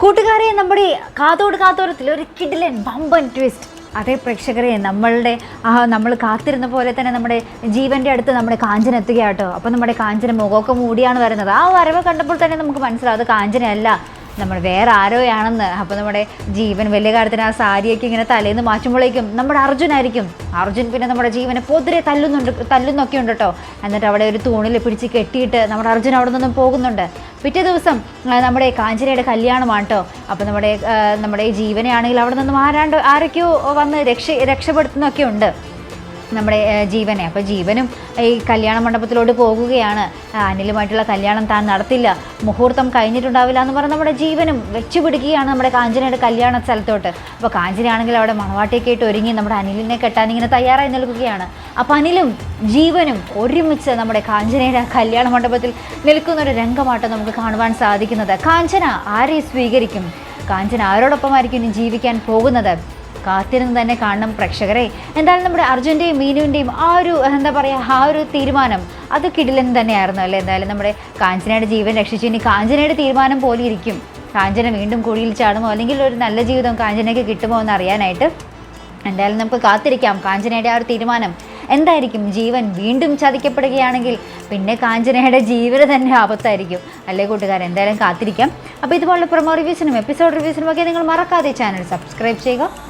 കൂട്ടുകാരെ നമ്മുടെ കാതോട് കാതോരത്തിൽ ഒരു കിഡിലൻ ബമ്പൻ ട്വിസ്റ്റ് അതേ പ്രേക്ഷകരെ നമ്മളുടെ ആ നമ്മൾ കാത്തിരുന്ന പോലെ തന്നെ നമ്മുടെ ജീവന്റെ അടുത്ത് നമ്മുടെ കാഞ്ചന എത്തുകയാട്ടോ. അപ്പോൾ നമ്മുടെ കാഞ്ചന മുഖമൊക്കെ മൂടിയാണ് വരുന്നത്. ആ വരവ് കണ്ടപ്പോൾ തന്നെ നമുക്ക് മനസ്സിലാവും അത് കാഞ്ചനയല്ല. നമ്മൾ വേറെ ആരോയാണെന്ന്. അപ്പോൾ നമ്മുടെ ജീവൻ വലിയ കാര്യത്തിന് ആ സാരിയൊക്കെ ഇങ്ങനെ തലേന്ന് മാറ്റുമ്പോഴേക്കും നമ്മുടെ അർജുനായിരിക്കും അർജുൻ പിന്നെ നമ്മുടെ ജീവനെ പൊതിരെ തല്ലുന്നുണ്ട് തല്ലുന്നൊക്കെ ഉണ്ട് കേട്ടോ എന്നിട്ട് അവിടെ ഒരു തൂണിൽ പിടിച്ച് കെട്ടിയിട്ട് നമ്മുടെ അർജുൻ അവിടെ നിന്നും പോകുന്നുണ്ട്. പിറ്റേ ദിവസം നമ്മുടെ കാഞ്ചനയുടെ കല്യാണമാണ് കേട്ടോ അപ്പോൾ നമ്മുടെ നമ്മുടെ ജീവനെയാണെങ്കിൽ അവിടെ നിന്നും ആരാണ്ട് ആരൊക്കെയോ വന്ന് രക്ഷ രക്ഷപ്പെടുത്തുന്നൊക്കെ ഉണ്ട്. നമ്മുടെ ജീവനെ. അപ്പോൾ ജീവനും ഈ കല്യാണ മണ്ഡപത്തിലോട്ട് പോകുകയാണ്. അനിലുമായിട്ടുള്ള കല്യാണം താൻ നടത്തില്ല. മുഹൂർത്തം കഴിഞ്ഞിട്ടുണ്ടാവില്ല എന്ന് പറഞ്ഞ് നമ്മുടെ ജീവനും വെച്ചു പിടിക്കുകയാണ് നമ്മുടെ കാഞ്ചനയുടെ കല്യാണ സ്ഥലത്തോട്ട്. അപ്പോൾ കാഞ്ചനയാണെങ്കിൽ അവിടെ മണവാട്ടിയൊക്കെ ആയിട്ട് ഒരുങ്ങി നമ്മുടെ അനിലിനെ കെട്ടാൻ ഇങ്ങനെ തയ്യാറായി നിൽക്കുകയാണ്. അപ്പോൾ അനിലും ജീവനും ഒരുമിച്ച് നമ്മുടെ കാഞ്ചനയുടെ കല്യാണ മണ്ഡപത്തിൽ നിൽക്കുന്ന ഒരു രംഗമാട്ടോ നമുക്ക് കാണുവാൻ സാധിക്കുന്നത്. കാഞ്ചന ആരെ സ്വീകരിക്കും? കാഞ്ചന ആരോടൊപ്പമായിരിക്കും ഇനി ജീവിക്കാൻ പോകുന്നത്? കാത്തിരുന്ന് തന്നെ കാണണം പ്രേക്ഷകരെ. എന്തായാലും നമ്മുടെ അർജുന്റെയും മീനുവിന്റെയും ആ ഒരു എന്താ പറയുക ആ ഒരു തീരുമാനം അത് കിടിലൻ തന്നെയായിരുന്നു അല്ലേ? എന്തായാലും നമ്മുടെ കാഞ്ചനയുടെ ജീവൻ രക്ഷിച്ചു. ഇനി കാഞ്ചനയുടെ തീരുമാനം പോലെ ഇരിക്കും. കാഞ്ചന വീണ്ടും കുഴിയിൽ ചാടുമോ? അല്ലെങ്കിൽ ഒരു നല്ല ജീവിതം കാഞ്ചനയ്ക്ക് കിട്ടുമോ എന്ന് അറിയാനായിട്ട് എന്തായാലും നമുക്ക് കാത്തിരിക്കാം. കാഞ്ചനയുടെ ആ ഒരു തീരുമാനം എന്തായിരിക്കും? ജീവൻ വീണ്ടും ചതിക്കപ്പെടുകയാണെങ്കിൽ പിന്നെ കാഞ്ചനയുടെ ജീവന് തന്നെ ആപത്തായിരിക്കും. അല്ലേ കൂട്ടുകാർ എന്തായാലും കാത്തിരിക്കാം. അപ്പോൾ ഇതുപോലുള്ള പ്രൊമോ റിവ്യൂസിനും എപ്പിസോഡ് റിവ്യൂസിനും ഒക്കെ നിങ്ങൾ മറക്കാതെ ചാനൽ സബ്സ്ക്രൈബ് ചെയ്യുക.